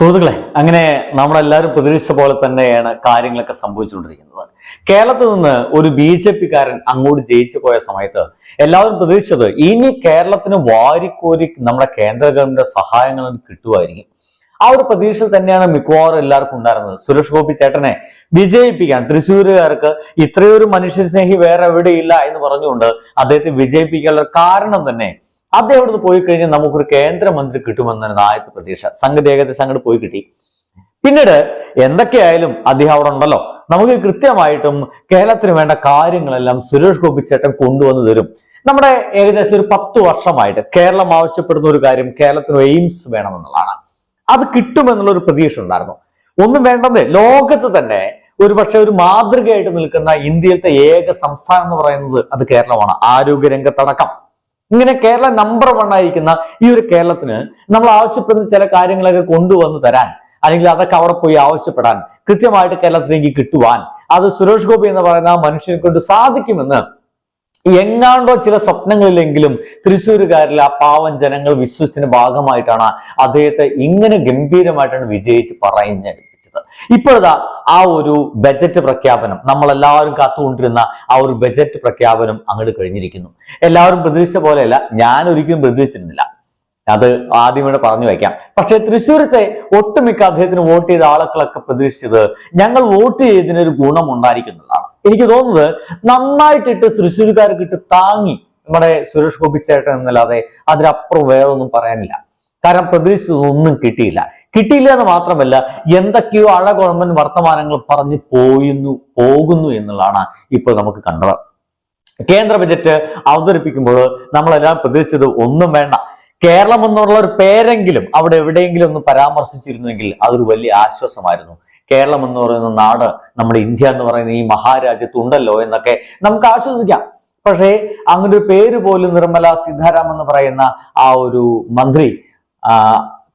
സുഹൃത്തുക്കളെ അങ്ങനെ നമ്മളെല്ലാവരും പ്രതീക്ഷിച്ച പോലെ തന്നെയാണ് കാര്യങ്ങളൊക്കെ സംഭവിച്ചുകൊണ്ടിരിക്കുന്നത്. കേരളത്തിൽ നിന്ന് ഒരു ബി ജെ പിക്കാരൻ അങ്ങോട്ട് ജയിച്ചു പോയ സമയത്ത് എല്ലാവരും പ്രതീക്ഷിച്ചത് ഇനി കേരളത്തിന് വാരിക്കോരി നമ്മുടെ കേന്ദ്ര ഗവൺമെന്റ് സഹായങ്ങൾ കിട്ടുമായിരിക്കും. ആ ഒരു പ്രതീക്ഷ തന്നെയാണ് മിക്കവാറും എല്ലാവർക്കും ഉണ്ടായിരുന്നത്. സുരേഷ് ഗോപി ചേട്ടനെ വിജയിപ്പിക്കാൻ തൃശ്ശൂരുകാർക്ക് ഇത്രയൊരു മനുഷ്യസ്നേഹി വേറെ എവിടെയില്ല എന്ന് പറഞ്ഞുകൊണ്ട് അദ്ദേഹത്തെ വിജയിപ്പിക്കാനുള്ള കാരണം തന്നെ അദ്ദേഹം ഇവിടുന്ന് പോയി കഴിഞ്ഞാൽ നമുക്കൊരു കേന്ദ്രമന്ത്രി കിട്ടുമെന്നാണ് ആദ്യത്തെ പ്രതീക്ഷ. സംഗതി ഏകദേശം അങ്ങോട്ട് പോയി കിട്ടി. പിന്നീട് എന്തൊക്കെയായാലും അദ്ദേഹം അവിടെ ഉണ്ടല്ലോ. നമുക്ക് കൃത്യമായിട്ടും കേരളത്തിന് വേണ്ട കാര്യങ്ങളെല്ലാം സുരേഷ് ഗോപി ചേട്ടൻ കൊണ്ടുവന്നു തരും. നമ്മുടെ ഏകദേശം ഒരു പത്ത് വർഷമായിട്ട് കേരളം ആവശ്യപ്പെടുന്ന ഒരു കാര്യം കേരളത്തിന് എയിംസ് വേണമെന്നുള്ളതാണ്. അത് കിട്ടുമെന്നുള്ള ഒരു പ്രതീക്ഷ ഉണ്ടായിരുന്നു. ഒന്നും വേണ്ടെന്ന് ലോകത്ത് തന്നെ ഒരു പക്ഷെ ഒരു മാതൃകയായിട്ട് നിൽക്കുന്ന ഇന്ത്യയിലത്തെ ഏക സംസ്ഥാനം എന്ന് പറയുന്നത് അത് കേരളമാണ്. ആരോഗ്യരംഗത്തടക്കം. ഇങ്ങനെ കേരള നമ്പർ വൺ ആയിരിക്കുന്ന ഈ ഒരു കേരളത്തിന് നമ്മൾ ആവശ്യപ്പെടുന്ന ചില കാര്യങ്ങളൊക്കെ കൊണ്ടുവന്ന് തരാൻ അല്ലെങ്കിൽ അതൊക്കെ അവിടെ പോയി ആവശ്യപ്പെടാൻ കൃത്യമായിട്ട് കേരളത്തിലേക്ക് കിട്ടുവാൻ അത് സുരേഷ് ഗോപി എന്ന് പറയുന്ന മനുഷ്യനെ കൊണ്ട് സാധിക്കുമെന്ന് എങ്ങാണ്ടോ ചില സ്വപ്നങ്ങളിലെങ്കിലും തൃശ്ശൂരുകാരിൽ ആ പാവം ജനങ്ങൾ വിശ്വസിന് ഭാഗമായിട്ടാണ് അദ്ദേഹത്തെ ഇങ്ങനെ ഗംഭീരമായിട്ടാണ് വിജയിച്ച് പറയുന്ന ഇപ്പോഴതാ ആ ഒരു ബജറ്റ് പ്രഖ്യാപനം നമ്മളെല്ലാവരും കാത്തുകൊണ്ടിരുന്ന ആ ഒരു ബജറ്റ് പ്രഖ്യാപനം അങ്ങോട്ട് കഴിഞ്ഞിരിക്കുന്നു. എല്ലാവരും പ്രതീക്ഷിച്ച പോലെയല്ല ഞാൻ ഒരിക്കലും പ്രതീക്ഷിച്ചിരുന്നില്ല. അത് ആദ്യം ഇവിടെ പറഞ്ഞു വയ്ക്കാം. പക്ഷെ തൃശ്ശൂരത്തെ ഒട്ടുമിക്ക അദ്ദേഹത്തിന് വോട്ട് ചെയ്ത ആളുകളൊക്കെ പ്രതീക്ഷിച്ചത് ഞങ്ങൾ വോട്ട് ചെയ്തതിന് ഒരു ഗുണം ഉണ്ടായിരിക്കുന്നതാണ്. എനിക്ക് തോന്നുന്നത് നന്നായിട്ടിട്ട് തൃശ്ശൂർക്കാർക്ക് ഇട്ട് താങ്ങി നമ്മുടെ സുരേഷ് ഗോപി ചേട്ടൻ എന്നല്ലാതെ അതിനപ്പുറം വേറെ ഒന്നും പറയാനില്ല. കാരണം പ്രതീക്ഷിച്ചതൊന്നും കിട്ടിയില്ല കിട്ടിയില്ല. എന്ന് മാത്രമല്ല എന്തൊക്കെയോ അഴകുഴമ്പൻ വർത്തമാനങ്ങൾ പറഞ്ഞു പോയുന്നു പോകുന്നു എന്നുള്ളതാണ് ഇപ്പോൾ നമുക്ക് കണ്ടത്. കേന്ദ്ര ബജറ്റ് അവതരിപ്പിക്കുമ്പോൾ നമ്മളെല്ലാം പ്രതീക്ഷിച്ചത് ഒന്നും വേണ്ട. കേരളം എന്നുള്ള ഒരു പേരെങ്കിലും അവിടെ എവിടെയെങ്കിലും ഒന്ന് പരാമർശിച്ചിരുന്നെങ്കിൽ അതൊരു വലിയ ആശ്വാസമായിരുന്നു. കേരളം എന്ന് പറയുന്ന നാട് നമ്മുടെ ഇന്ത്യ എന്ന് പറയുന്ന ഈ മഹാരാജ്യത്ത് ഉണ്ടല്ലോ എന്നൊക്കെ നമുക്ക് ആശ്വസിക്കാം. പക്ഷേ അങ്ങനെ ഒരു പേര് പോലും നിർമ്മല സീതാരാമൻ എന്ന് പറയുന്ന ആ ഒരു മന്ത്രി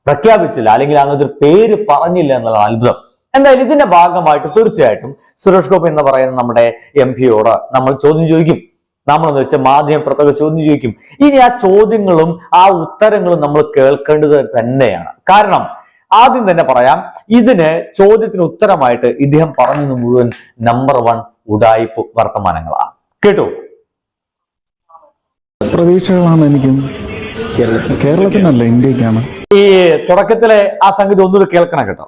പ്രഖ്യാപിച്ചില്ല. അല്ലെങ്കിൽ അങ്ങനത്തെ ഒരു പേര് പറഞ്ഞില്ല എന്നുള്ള അത്ഭുതം. എന്തായാലും ഇതിന്റെ ഭാഗമായിട്ട് തീർച്ചയായിട്ടും സുരേഷ് ഗോപി എന്ന് പറയുന്ന നമ്മുടെ എം പിയോട് നമ്മൾ ചോദ്യം ചോദിക്കും. നമ്മളെന്ന് വെച്ചാൽ മാധ്യമ പ്രവർത്തകർ ചോദ്യം ചോദിക്കും. ഇനി ആ ചോദ്യങ്ങളും ആ ഉത്തരങ്ങളും നമ്മൾ കേൾക്കേണ്ടത് തന്നെയാണ്. കാരണം ആദ്യം തന്നെ പറയാം ഇതിന് ചോദ്യത്തിന് ഉത്തരമായിട്ട് ഇദ്ദേഹം പറഞ്ഞത് മുഴുവൻ നമ്പർ വൺ ഉടായ്പ വർത്തമാനങ്ങളാണ്. കേട്ടോ? പ്രതീക്ഷകളാണ് എനിക്കും. കേരളത്തിനല്ല. ഇന്ത്യക്കാണ്. ഈ തുടക്കത്തിലെ ആ സംഗീതം ഒന്നുകൂടി കേൾക്കണം കേട്ടോ.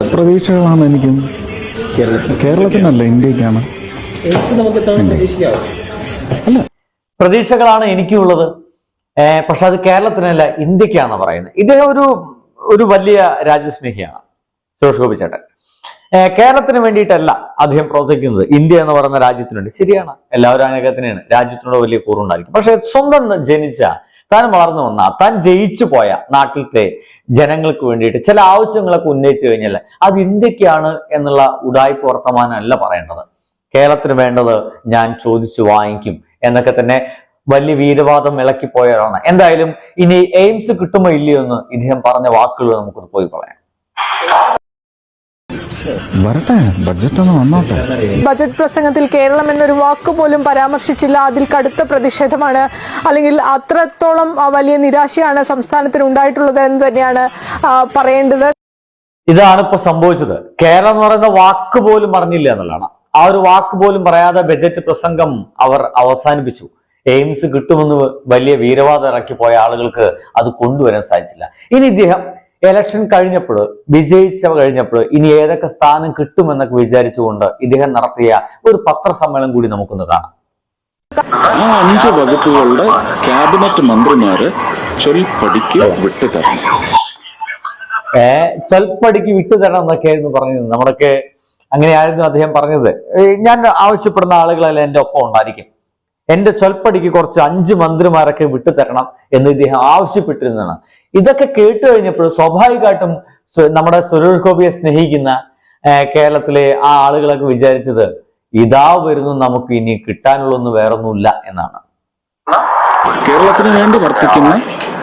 പ്രതീക്ഷകളാണ് എനിക്കും. കേരളത്തിനല്ല. ഇന്ത്യക്കാണ്. അല്ല പ്രതീക്ഷകളാണ് എനിക്കുള്ളത്. പക്ഷെ അത് കേരളത്തിനല്ല ഇന്ത്യക്കാണ് പറയുന്നത്. ഇദ്ദേഹം ഒരു ഒരു വലിയ രാജ്യസ്നേഹിയാണ് സുരേഷ് ഗോപി ചേട്ടൻ. കേരളത്തിന് വേണ്ടിയിട്ടല്ല അദ്ദേഹം പ്രവർത്തിക്കുന്നത്. ഇന്ത്യ എന്ന് പറയുന്ന രാജ്യത്തിന് വേണ്ടി ശരിയാണ്. എല്ലാവരും തന്നെയാണ് രാജ്യത്തിനോട് വലിയ കൂറുണ്ടായിരിക്കും പക്ഷെ സ്വന്തം ജനിച്ച താൻ വളർന്നു വന്ന താൻ ജയിച്ചു പോയ നാട്ടിലത്തെ ജനങ്ങൾക്ക് വേണ്ടിയിട്ട് ചില ആവശ്യങ്ങളൊക്കെ ഉന്നയിച്ചു കഴിഞ്ഞാൽ അത് ഇന്ത്യക്കാണ് എന്നുള്ള ഉടായ്പ വർത്തമാനമല്ല പറയേണ്ടത്. കേരളത്തിന് വേണ്ടത് ഞാൻ ചോദിച്ചു വാങ്ങിക്കും. എന്നൊക്കെ തന്നെ വലിയ വീരവാദം ഇളക്കി ഇളക്കിപ്പോയവരാണ്. എന്തായാലും ഇനി എയിംസ് കിട്ടുമോ ഇല്ലയോ എന്ന് ഇദ്ദേഹം പറഞ്ഞ വാക്കുകൾ നമുക്കൊന്ന് പോയി പറയാം. വരട്ടെ ബഡ്ജറ്റ് ഒന്ന് വന്നോട്ടെ. ബജറ്റ് പ്രസംഗത്തിൽ കേരളം എന്നൊരു വാക്ക് പോലും പരാമർശിച്ചില്ല. അതിൽ കടുത്ത പ്രതിഷേധമാണ്. അല്ലെങ്കിൽ അത്രത്തോളം വലിയ നിരാശയാണ് സംസ്ഥാനത്തിന് ഉണ്ടായിട്ടുള്ളത് എന്ന് തന്നെയാണ് പറയേണ്ടത്. ഇതാണ് ഇപ്പൊ സംഭവിച്ചത്. കേരളം എന്ന് പറയുന്ന വാക്ക് പോലും പറഞ്ഞില്ല എന്നുള്ളതാണ്. ആ ഒരു വാക്ക് പോലും പറയാതെ ബജറ്റ് പ്രസംഗം അവർ അവസാനിപ്പിച്ചു. എയിംസ് കിട്ടുമെന്ന് വലിയ വീരവാദം ഇറക്കി പോയ ആളുകൾക്ക് അത് കൊണ്ടുവരാൻ സാധിച്ചില്ല. ഇനി ഇദ്ദേഹം എലക്ഷൻ കഴിഞ്ഞപ്പോൾ വിജയിച്ച കഴിഞ്ഞപ്പോൾ ഇനി ഏതൊക്കെ സ്ഥാനം കിട്ടുമെന്നൊക്കെ വിചാരിച്ചുകൊണ്ട് ഇദ്ദേഹം നടത്തിയ ഒരു പത്രസമ്മേളനം കൂടി നമുക്കൊന്ന് കാണാം. ആ അഞ്ച് വകുപ്പുകളുടെ ക്യാബിനറ്റ് മന്ത്രിമാര് ചൊൽപ്പടിക്ക് വിട്ടുതരണം. ഏ ചൊൽപ്പടിക്ക് വിട്ടുതരണം എന്നൊക്കെയായിരുന്നു പറഞ്ഞത് നമ്മളൊക്കെ അങ്ങനെയായിരുന്നു അദ്ദേഹം പറഞ്ഞത്. ഞാൻ ആവശ്യപ്പെടുന്ന ആളുകളെല്ലാം എന്റെ ഒപ്പം ഉണ്ടായിരിക്കും. എന്റെ ചൊൽപ്പടിക്ക് കുറച്ച് അഞ്ച് മന്ത്രിമാരൊക്കെ വിട്ടുതരണം എന്ന് ഇദ്ദേഹം ആവശ്യപ്പെട്ടിരുന്നതാണ്. ഇതൊക്കെ കേട്ട് കഴിഞ്ഞപ്പോൾ സ്വാഭാവികമായിട്ടും നമ്മുടെ സുരേഷ് ഗോപിയെ സ്നേഹിക്കുന്ന കേരളത്തിലെ ആ ആളുകളൊക്കെ വിചാരിച്ചത് ഇതാ വരുന്നു നമുക്ക് ഇനി കിട്ടാനുള്ളൊന്നും വേറൊന്നുമില്ല എന്നാണ്. കേരളത്തിന് വേണ്ടി വർത്തിക്കുന്ന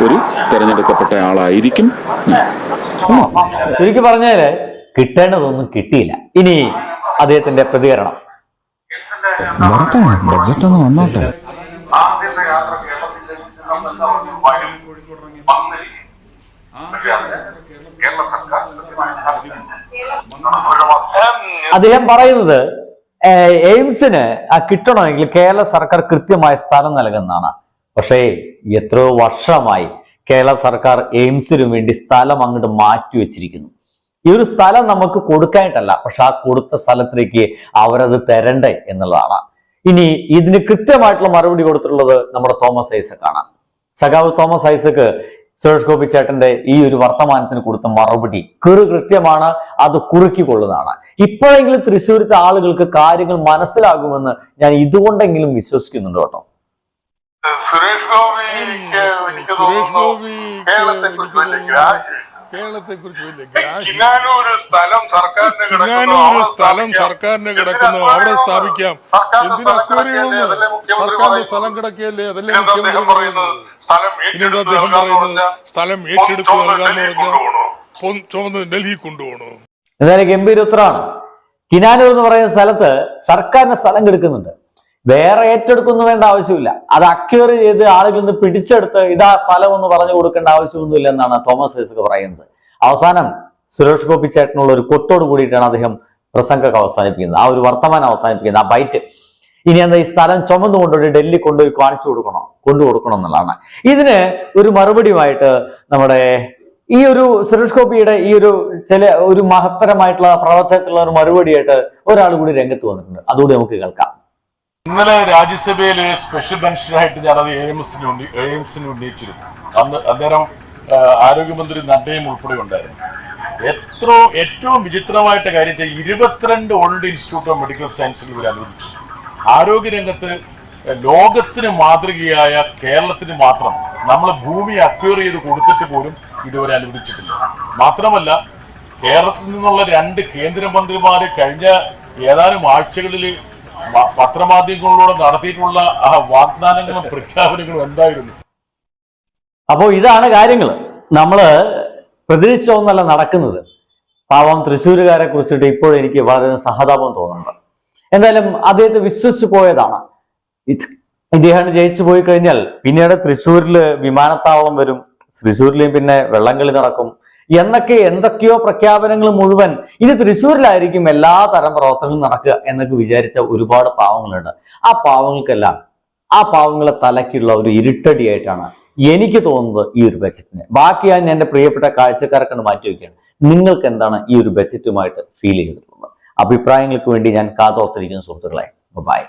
ഒരു തെരഞ്ഞെടുക്കപ്പെട്ട ആളായിരിക്കും ചുരുക്കി പറഞ്ഞാൽ കിട്ടേണ്ടതൊന്നും കിട്ടിയില്ല. ഇനി അദ്ദേഹത്തിന്റെ പ്രതികരണം. വരട്ടെ ബഡ്ജറ്റ് ഒന്ന് വന്നോട്ടെ. ആദ്യത്തെ യാത്ര കേരളത്തിൽ കേരള സർക്കാർ അദ്ദേഹം പറയുന്നത് എയിംസിന് ആ കിട്ടണമെങ്കിൽ കേരള സർക്കാർ കൃത്യമായ സ്ഥലം നൽകുന്നതാണ്. പക്ഷേ എത്രയോ വർഷമായി കേരള സർക്കാർ എയിംസിനു വേണ്ടി സ്ഥലം അങ്ങോട്ട് മാറ്റി വെച്ചിരിക്കുന്നു. ഈ ഒരു സ്ഥലം നമുക്ക് കൊടുക്കാനായിട്ടല്ല പക്ഷെ ആ കൊടുത്ത സ്ഥലത്തിലേക്ക് അവരത് തരണ്ടേ എന്നുള്ളതാണ്. ഇനി ഇതിന് കൃത്യമായിട്ടുള്ള മറുപടി കൊടുത്തിട്ടുള്ളത് നമ്മുടെ തോമസ് ഐസക് ആണ് സഖാവ് തോമസ് ഐസക് സുരേഷ് ഗോപി ചേട്ടന്റെ ഈ ഒരു വർത്തമാനത്തിന് കൊടുത്ത മറുപടി കൃ കൃത്യമാണ് അത് കുറുക്കിക്കൊള്ളുന്നതാണ്. ഇപ്പോഴെങ്കിലും തൃശ്ശൂരത്തെ ആളുകൾക്ക് കാര്യങ്ങൾ മനസ്സിലാകുമെന്ന് ഞാൻ ഇതുകൊണ്ടെങ്കിലും വിശ്വസിക്കുന്നുണ്ട് കേട്ടോ. സുരേഷ് ഗോപി സുരേഷ് ഗോപി കേരളത്തെ കുറിച്ച് വലിയ ഗ്രാഹ്യം കേരളത്തെ കുറിച്ച് വലിയ കിങ്ങാനൂർ സ്ഥലം സർക്കാരിന് കിടക്കുന്നു അവിടെ സ്ഥാപിക്കാം. എന്തിനാ അവിടെ സർക്കാരിന്റെ സ്ഥലം കിടക്കുകയല്ലേ? അതല്ലേ മുഖ്യമന്ത്രി പറയുന്നത്? ഇനിയെന്താ ഏറ്റെടുത്ത് അദ്ദേഹം പറയുന്നത്? സ്ഥലം ഏറ്റെടുത്ത് ചുമന്ന് നൽകാന്ന് ഡൽഹി പറഞ്ഞാൽ ചുമന്ന് ഡൽഹി കൊണ്ടുപോകണോ? എന്തായാലും ഗംഭീര ഉത്തരമാണ് കിനാനൂർ എന്ന് പറയുന്ന സ്ഥലത്ത് സർക്കാരിന് സ്ഥലം കൊടുക്കുന്നുണ്ട്. വേറെ ഏറ്റെടുക്കുന്നു വേണ്ട ആവശ്യമില്ല. അത് അക്യൂർ ചെയ്ത് ആളുകളിൽ നിന്ന് പിടിച്ചെടുത്ത് ഇതാ സ്ഥലം എന്ന് പറഞ്ഞു കൊടുക്കേണ്ട ആവശ്യമൊന്നുമില്ല എന്നാണ് തോമസ് ഐസക് പറയുന്നത്. അവസാനം സുരേഷ് ഗോപി ചേട്ടനുള്ള ഒരു കൊട്ടോട് കൂടിയിട്ടാണ് അദ്ദേഹം പ്രസംഗമൊക്കെ അവസാനിപ്പിക്കുന്നത്. ആ ഒരു വർത്തമാനം അവസാനിപ്പിക്കുന്നത്. ആ ബൈറ്റ് ഇനി എന്താ ഈ സ്ഥലം ചുമന്നു കൊണ്ടുപോയി ഡൽഹി കൊണ്ടുപോയി കാണിച്ചു കൊടുക്കണോ? കൊണ്ടു കൊടുക്കണം എന്നുള്ളതാണ്. ഇതിന് ഒരു മറുപടിയുമായിട്ട് നമ്മുടെ ഈ ഒരു സുരേഷ് ഗോപിയുടെ ഈ ഒരു ചില ഒരു മഹത്തരമായിട്ടുള്ള പ്രവർത്തനത്തിലുള്ള ഒരു മറുപടിയായിട്ട് ഒരാൾ കൂടി രംഗത്ത് വന്നിട്ടുണ്ട്. അതുകൂടി നമുക്ക് കേൾക്കാം. ഇന്നലെ രാജ്യസഭയിലെ സ്പെഷ്യൽ പെൻഷനായിട്ട് ഞാനത് എ എം എസിന് ഉണ്ണി എ എംസിന് ഉന്നയിച്ചിരുന്നു അന്ന് അന്നേരം ആരോഗ്യമന്ത്രി നഡ്ഡയും ഉൾപ്പെടെ ഉണ്ടായിരുന്നു. എത്ര ഏറ്റവും വിചിത്രമായിട്ട് കാര്യം വെച്ചാൽ ഇരുപത്തിരണ്ട് ഓൾഡ് ഇൻസ്റ്റിറ്റ്യൂട്ട് ഓഫ് മെഡിക്കൽ സയൻസിൽ ഇവർ അനുവദിച്ചു. ആരോഗ്യരംഗത്ത് ലോകത്തിന് മാതൃകയായ കേരളത്തിന് മാത്രം നമ്മൾ ഭൂമി അക്വയർ ചെയ്ത് കൊടുത്തിട്ട് പോലും ഇതുവരെ അനുവദിച്ചിട്ടില്ല. മാത്രമല്ല കേരളത്തിൽ നിന്നുള്ള രണ്ട് കേന്ദ്രമന്ത്രിമാര് കഴിഞ്ഞ ഏതാനും ആഴ്ചകളിൽ പത്രമാധ്യമങ്ങളിലൂടെ നടത്തിയിട്ടുള്ള ആ വാഗ്ദാനങ്ങളും പ്രഖ്യാപനങ്ങളും എന്തായിരുന്നു? അപ്പോൾ ഇതാണ് കാര്യങ്ങൾ നമ്മൾ പ്രതീക്ഷിച്ചൊന്നല്ല നടക്കുന്നത്. പാവം തൃശ്ശൂരുകാരെ കുറിച്ചിട്ട് ഇപ്പോഴും എനിക്ക് വളരെ സഹതാപം തോന്നുന്നുണ്ട്. എന്തായാലും അദ്ദേഹത്തെ വിശ്വസിച്ചു പോയതാണ്. ഇദ്ദേഹം ജയിച്ചു പോയി കഴിഞ്ഞാൽ പിന്നീട് തൃശ്ശൂരിൽ വിമാനത്താവളം വരും. തൃശ്ശൂരിലെയും പിന്നെ വെള്ളംകളി നടക്കും. എന്നൊക്കെ എന്തൊക്കെയോ പ്രഖ്യാപനങ്ങൾ മുഴുവൻ ഇനി തൃശ്ശൂരിലായിരിക്കും എല്ലാ തരം പ്രവർത്തനങ്ങളും നടക്കുക എന്നൊക്കെ വിചാരിച്ച ഒരുപാട് പാവങ്ങളുണ്ട്. ആ പാവങ്ങൾക്കെല്ലാം ആ പാവങ്ങളെ തലയ്ക്കുള്ള ഒരു ഇരുട്ടടിയായിട്ടാണ് എനിക്ക് തോന്നുന്നത് ഈ ഒരു ബജറ്റിന്. ബാക്കി ഞാൻ എന്റെ പ്രിയപ്പെട്ട കാഴ്ചക്കാരൊക്കെ മാറ്റി വയ്ക്കുകയാണ്. നിങ്ങൾക്ക് എന്താണ് ഈ ഒരു ബജറ്റുമായിട്ട് ഫീൽ ചെയ്തിട്ടുള്ളത്? അഭിപ്രായങ്ങൾക്ക് വേണ്ടി ഞാൻ കാതോർത്തിരിക്കുന്ന സുഹൃത്തുക്കളെ. ബൈ